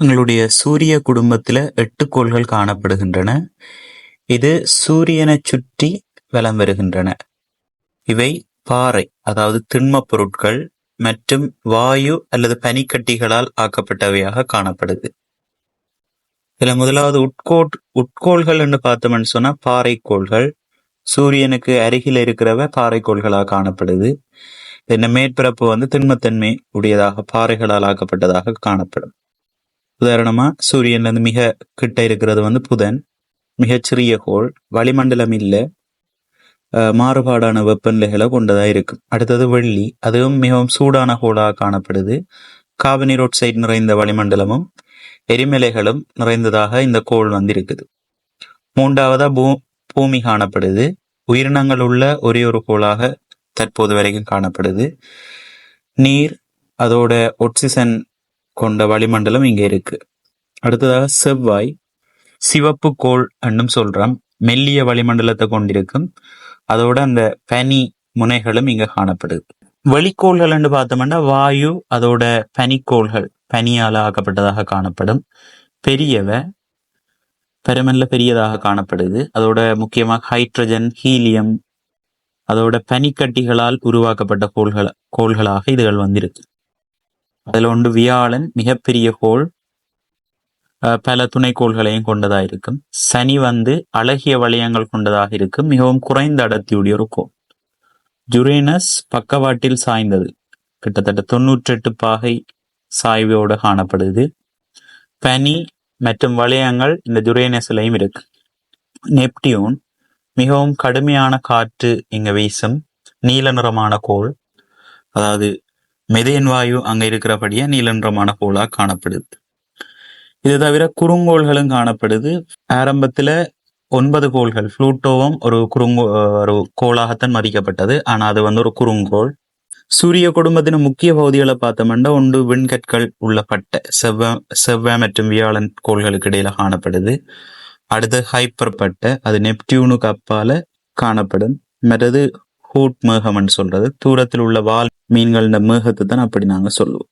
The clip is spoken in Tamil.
எங்களுடைய சூரிய குடும்பத்தில் எட்டு கோள்கள் காணப்படுகின்றன. இது சூரியனை சுற்றி வலம் வருகின்றன. இவை பாறை அதாவது திண்மப் பொருட்கள் மற்றும் வாயு அல்லது பனிக்கட்டிகளால் ஆக்கப்பட்டவையாக காணப்படுது. இதுல முதலாவது உட்கோட் உட்கோள்கள் என்று பார்த்தோம்னு சொன்னா பாறைக்கோள்கள் சூரியனுக்கு அருகில் இருக்கிறவ பாறைக்கோள்களாக காணப்படுது. இந்த மேற்பரப்பு வந்து திண்மத்தன்மை உடையதாக பாறைகளால் ஆக்கப்பட்டதாக காணப்படும். உதாரணமாக சூரியன்லேருந்து மிக கிட்ட இருக்கிறது வந்து புதன். மிகச்சிறிய கோள் வளிமண்டலம் இல்லை. மாறுபாடான வெப்பநிலைகளை கொண்டதாக இருக்கும் அடுத்தது வெள்ளி. அதுவும் மிகவும் சூடான கோளாக காணப்படுது. காபனீர் ஆக்சைடு நிறைந்த வளிமண்டலமும் எரிமலைகளும் நிறைந்ததாக இந்த கோள் வந்து இருக்குது பூ பூமி காணப்படுது. உயிரினங்கள் உள்ள ஒரே ஒரு கோளாக தற்போது வரைக்கும் காணப்படுது. நீர் அதோட ஒட்சிசன் கொண்ட வளிமண்டலம் இங்க இருக்கு. அடுத்ததாக செவ்வாய் சிவப்பு கோள் என்னும் சொல்றோம் மெல்லிய வளிமண்டலத்தை கொண்டிருக்கும். அதோட அந்த பனி முனைகளும் இங்க காணப்படுது. வெளிக்கோள்கள் என்று பார்த்தோம்னா வாயு அதோட பனிக்கோள்கள் பனியால் ஆக்கப்பட்டதாக காணப்படும். பெரியவ பெருமல்ல பெரியதாக காணப்படுது. அதோட முக்கியமாக ஹைட்ரஜன் ஹீலியம் அதோட பனிக்கட்டிகளால் உருவாக்கப்பட்ட கோள்கள் கோள்களாக இதுகள் வந்திருக்கு. அதில் ஒன்று வியாழன் மிகப்பெரிய கோள் பல துணைக்கோள்களையும் கொண்டதாக இருக்கும். சனி வந்து அழகிய வளையங்கள் கொண்டதாக இருக்கும். மிகவும் குறைந்த அடர்த்தியுடைய ஒரு கோள். ஜுரேனஸ் பக்கவாட்டில் சாய்ந்தது. கிட்டத்தட்ட தொண்ணூற்றெட்டு பாகை சாய்வோடு காணப்படுது. பனி மற்றும் வளையங்கள் இந்த ஜுரேனஸ்லையும் இருக்கு. நெப்டியூன் மிகவும் கடுமையான காற்று இங்க வீசும். நீல நிறமான கோள். அதாவது மெதேன் வாயு அங்க இருக்கிறபடியே நீலன்றமான கோலா காணப்படுது. இது தவிர குறுங்கோள்களும் காணப்படுது. ஆரம்பத்துல ஒன்பது கோள்கள் ஃப்ளூட்டோவும் ஒரு குறுங்கோ ஒரு கோளாகத்தான் மதிக்கப்பட்டது. ஆனா அது வந்து ஒரு குறுங்கோள். சூரிய குடும்பத்தின் முக்கிய பகுதிகளை பார்த்தோம்னா ஒன்று விண்கற்கள் உள்ள பட்டை செவ்வா செவ்வாய் மற்றும் வியாழன் கோள்களுக்கு இடையில காணப்படுது. அடுத்து ஹைப்பர் பட்டை அது நெப்டியூனுக்கு அப்பால காணப்படும். மற்றது ஹூட் மேகம்னு சொல்றது. தூரத்தில் உள்ள வால் மீன்கள் இந்த மேகத்தை தான் அப்படி நாங்க சொல்லுவோம்.